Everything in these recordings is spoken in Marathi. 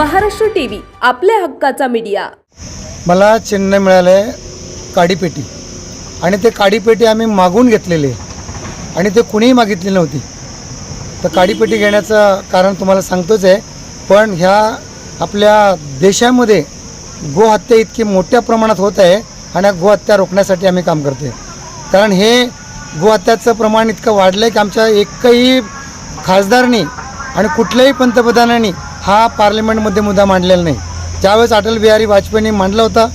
महाराष्ट्र टीव्ही आपल्या हक्काचा मीडिया. मला चिन्ह मिळालं आहे काडीपेटी. आणि ते काडीपेटी आम्ही मागून घेतलेली. आहे आणि ते कुणीही मागितली नव्हती. तर काडीपेटी घेण्याचं कारण तुम्हाला सांगतोच आहे. पण ह्या आपल्या देशामध्ये गोहत्या इतकी मोठ्या प्रमाणात होत आहे आणि गोहत्या रोखण्यासाठी आम्ही काम करते कारण हे गोहत्याचं प्रमाण इतकं वाढलं आहे की आमच्या एकही खासदारनी आणि कुठल्याही पंतप्रधानांनी हा पार्लमेंटमध्ये मुद्दा मांडलेला नाही. त्यावेळेस अटल बिहारी वाजपेयींनी मांडला होता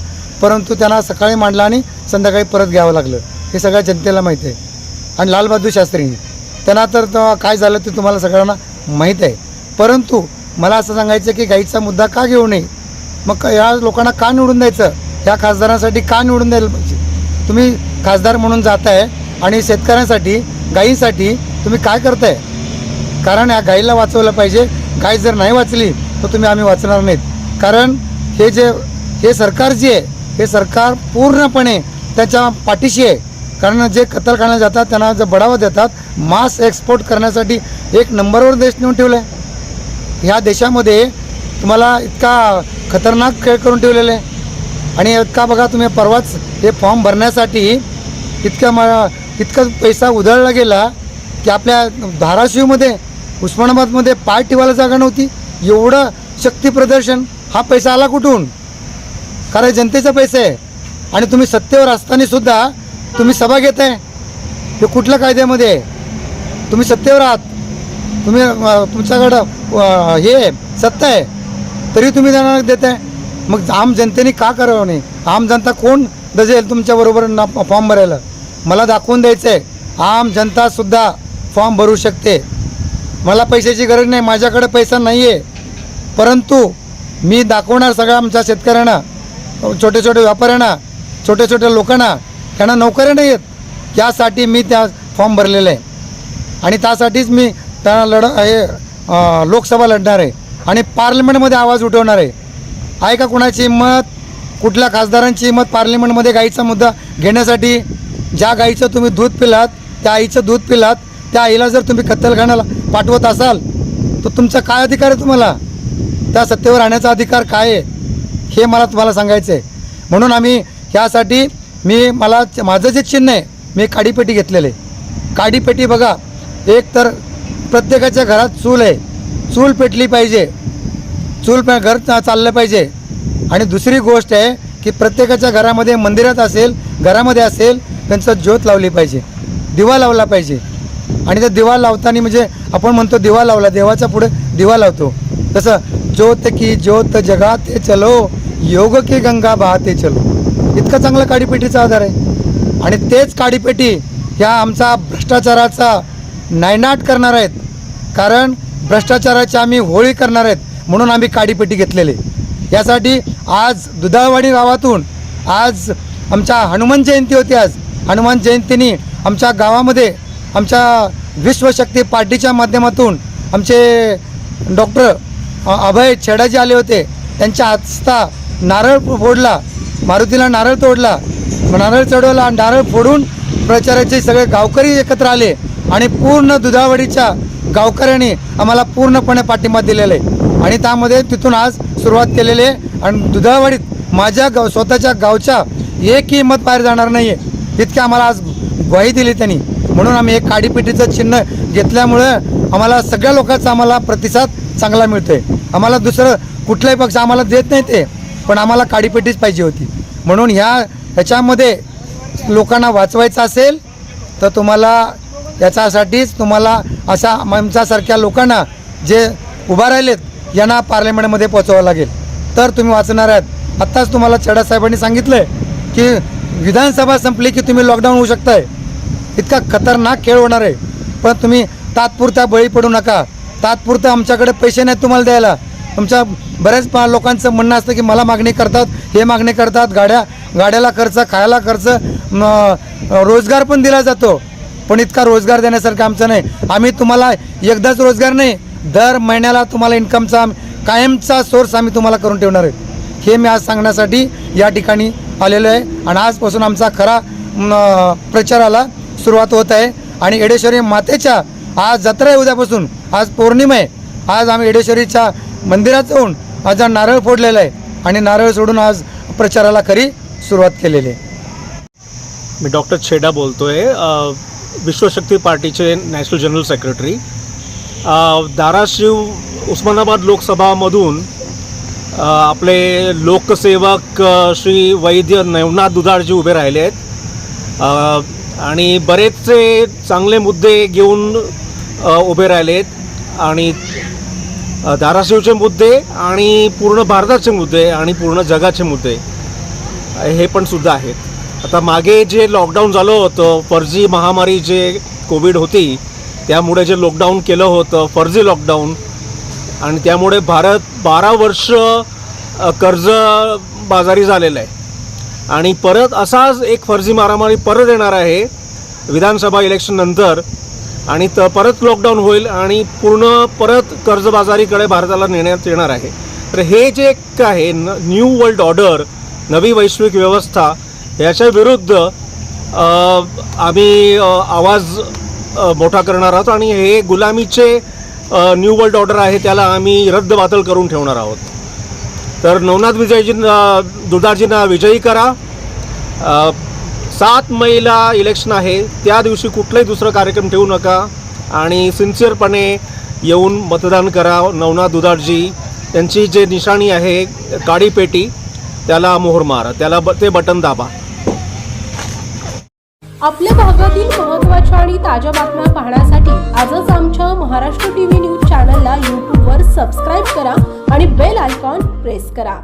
परंतु त्यांना सकाळी मांडला आणि संध्याकाळी परत घ्यावं लागलं. हे सगळ्या जनतेला माहीत आहे. आणि लालबहादूर शास्त्रींनी. त्यांना तर काय झालं ते तुम्हाला सगळ्यांना माहीत आहे. परंतु मला असं सांगायचं की गाईचा मुद्दा का घेऊ नये? मग या लोकांना का निवडून द्यायचं? या खासदारांसाठी का निवडून द्यायला पाहिजे? तुम्ही खासदार म्हणून जाताय आणि शेतकऱ्यांसाठी गाईसाठी तुम्ही काय करताय? कारण या गाईला वाचवलं पाहिजे गाय जर नाही वाचली तर तुम्ही आम्ही वाचणार नाहीत. कारण हे जे हे सरकार जे आहे हे सरकार पूर्णपणे त्याच्या पाठीशी आहे. कारण जे कत्तलखाना जातात त्यांना जर बढावा देतात मास एक्सपोर्ट करण्यासाठी एक नंबरवर देश नेऊन ठेवला आहे ह्या देशामध्ये तुम्हाला इतका खतरनाक खेळ करून ठेवलेला आहे. आणि इतका बघा तुम्ही परवाच हे फॉर्म भरण्यासाठी इतका म इतका पैसा उधळला गेला की आपल्या धाराशिवमध्ये उस्मानाबादमध्ये पाय ठेवायला जागा नव्हती. एवढं शक्ती प्रदर्शन. हा पैसा आला कुठून? कारण जनतेचा पैसा आहे. आणि तुम्ही सत्तेवर असताना सुद्धा तुम्ही सभा घेत आहे. हे कुठल्या कायद्यामध्ये आहे? तुम्ही सत्तेवर आहात. तुम्ही तुमच्याकडं हे आहे, सत्ता आहे. तरी तुम्ही त्यांना आहे. मग आम जनतेने का करावं नाही? आम जनता कोण दजेल तुमच्याबरोबर ना फॉर्म भरायला? मला दाखवून द्यायचं आहे आम जनतासुद्धा फॉर्म भरू शकते. मला पैशाची गरज नाही माझ्याकडे पैसा नाही आहे परंतु मी दाखवणार सगळ्या आमच्या शेतकऱ्यांना छोटे छोटे व्यापाऱ्यांना छोट्या छोट्या लोकांना त्यांना नोकऱ्या नाही आहेत. त्यासाठी मी त्या फॉर्म भरलेला आहे. आणि त्यासाठीच मी त्यांना लढ हे लोकसभा लढणार आहे. आणि पार्लमेंटमध्ये आवाज उठवणार आहे. आहे का कुणाची हिंमत? कुठल्या खासदारांची हिंमत पार्लमेंटमध्ये गाईचा मुद्दा घेण्यासाठी? ज्या गाईचं तुम्ही दूध पिलात त्या आईचं दूध पिलात त्या आईला जर तुम्ही कत्तलखान्याला पाठवत असाल तर तुमचा काय अधिकार आहे तुम्हाला? त्या सत्तेवर आणण्याचा अधिकार काय आहे? हे मला तुम्हाला सांगायचं आहे म्हणून आम्ही ह्यासाठी मी मला माझं जे चिन्ह आहे मी काडीपेटी घेतलेलं आहे. काडीपेटी बघा एक तर प्रत्येकाच्या घरात चूल आहे. चूल पेटली पाहिजे. चूल पे घर चाललं पाहिजे. आणि दुसरी गोष्ट आहे की प्रत्येकाच्या घरामध्ये मंदिरात असेल घरामध्ये असेल त्यांचं ज्योत लावली पाहिजे. दिवा लावला पाहिजे. आणि त्या दिवा लावताना म्हणजे आपण म्हणतो दिवा लावला देवाच्या पुढे दिवा लावतो. तसं ज्योत की ज्योत जगाते चलो योग की गंगा बहाते चलो. इतका चांगला काडीपेटीचा आधार आहे. आणि तेच काडीपेटी ह्या आमचा भ्रष्टाचाराचा नायनाट करणार आहेत. कारण भ्रष्टाचाराची आम्ही होळी करणार आहेत म्हणून आम्ही काडीपेटी घेतलेली. यासाठी आज दुधावाडी गावातून आज आमच्या हनुमान जयंती होती आज. हनुमान जयंतीनी आमच्या गावामध्ये आमच्या विश्वशक्ती पार्टीच्या माध्यमातून आमचे डॉक्टर अभय छेडाजी आले होते. त्यांच्या आस्था नारळ फोडला. मारुतीला नारळ तोडला. नारळ चढवला आणि नारळ फोडून प्रचाराचे सगळे गावकरी एकत्र आले आणि पूर्ण दुधावडीच्या गावकऱ्यांनी आम्हाला पूर्णपणे पाठिंबा दिलेला आहे. आणि त्यामध्ये तिथून आज सुरुवात केलेली आहे. आणि दुधावाडीत माझ्या गाव स्वतःच्या गावच्या एकही मत बाहेर जाणार नाही आहे इतकी आम्हाला आज ग्वाही दिली त्यांनी. म्हणून आम्ही एक काडीपेटीचं चिन्ह घेतल्यामुळं आम्हाला सगळ्या लोकांचा आम्हाला प्रतिसाद चांगला मिळतो आहे आम्हाला दुसरं कुठलाही पक्ष आम्हाला देत नाही ते पण आम्हाला काडीपेटीच पाहिजे होती. म्हणून ह्या ह्याच्यामध्ये लोकांना वाचवायचं असेल तर तुम्हाला याच्यासाठीच तुम्हाला अशा आमच्यासारख्या लोकांना जे उभा राहिलेत यांना पार्लमेंटमध्ये पोचवावं लागेल. तर तुम्ही वाचणार आहात. आत्ताच तुम्हाला चढा साहेबांनी सांगितलं आहे की विधानसभा संपली की तुम्ही लॉकडाऊन होऊ शकताय. इतका खतरनाक खेळ होणार आहे. पण तुम्ही तात्पुरता बळी पडू नका. तात्पुरता आमच्याकडे पैसे नाहीत तुम्हाला द्यायला. तुमच्या बऱ्याच लोकांचं म्हणणं असतं की मला मागणी करतात हे मागणी करतात गाड्या गाड्याला खर्च खायला खर्च रोजगार पण दिला जातो. पण इतका रोजगार देण्यासारखं आमचं नाही. आम्ही तुम्हाला एकदाच रोजगार नाही दर महिन्याला तुम्हाला इन्कमचा कायमचा सोर्स आम्ही तुम्हाला करून ठेवणार आहे. हे मी आज सांगण्यासाठी या ठिकाणी आलेलो आहे. आणि आजपासून आमचा खरा प्रचाराला सुरुवात होत आहे. आणि एडेश्वरी मातेच्या आज जत्रा आहे उद्यापासून. आज पौर्णिमा आहे. आज आम्ही एडेश्वरीच्या मंदिरात जाऊन आज नारळ फोडलेला आहे. आणि नारळ सोडून आज प्रचाराला खरी सुरुवात केलेली आहे. मी डॉक्टर छेडा बोलतो आहे विश्वशक्ती पार्टीचे national general secretary. Dharashiv Osmanabad लोकसभामधून आपले लोकसेवक श्री वैद्य नवनाथ दुधाळजी उभे राहिले आहेत. आणि बरेचसे चांगले मुद्दे घेऊन उभे राहिलेत. आणि धाराशिवचे मुद्दे आणि पूर्ण भारताचे मुद्दे आणि पूर्ण जगाचे मुद्दे हे पण सुद्धा आहेत. आता मागे जे लॉकडाऊन झालं होतं फर्जी महामारी जे कोविड होती त्यामुळे जे लॉकडाऊन केलं होतं फर्जी लॉकडाऊन आणि त्यामुळे भारत बारा वर्ष कर्ज बाजारी झालेलं आहे. आणि परत असाच एक फर्जी मारामारी परत येणार आहे विधानसभा इलेक्शन नंतर. आणि त परत लॉकडाऊन होईल आणि पूर्ण परत कर्जबाजारीकडे भारताला नेण्यात येणार आहे. तर हे जे एक आहे न न्यू वर्ल्ड ऑर्डर नवी वैश्विक व्यवस्था याच्या विरुद्ध आम्ही आवाज मोठा करणार आहोत. आणि हे गुलामीचे न्यू वर्ल्ड ऑर्डर आहे त्याला आम्ही रद्दबातल करून ठेवणार आहोत. तर नवनाथ विजयजींना दुधाजींना विजयी करा. सात मेला इलेक्शन आहे. त्या दिवशी कुठलाही दुसरा कार्यक्रम ठेवू नका आणि सिन्सिअरपणे येऊन मतदान करा. नवनाथ दुधाजी त्यांची जे निशाणी आहे काडीपेटी त्याला मोहर मारा. त्याला ब ते बटन दाबा. आपल्या भागातील महत्त्वाच्या आणि ताज्या बातम्या पाहण्यासाठी आजच आमच्या महाराष्ट्र टीव्ही न्यूज चॅनलला यूट्यूबवर सबस्क्राईब करा आणि बेल आयकॉन प्रेस करा.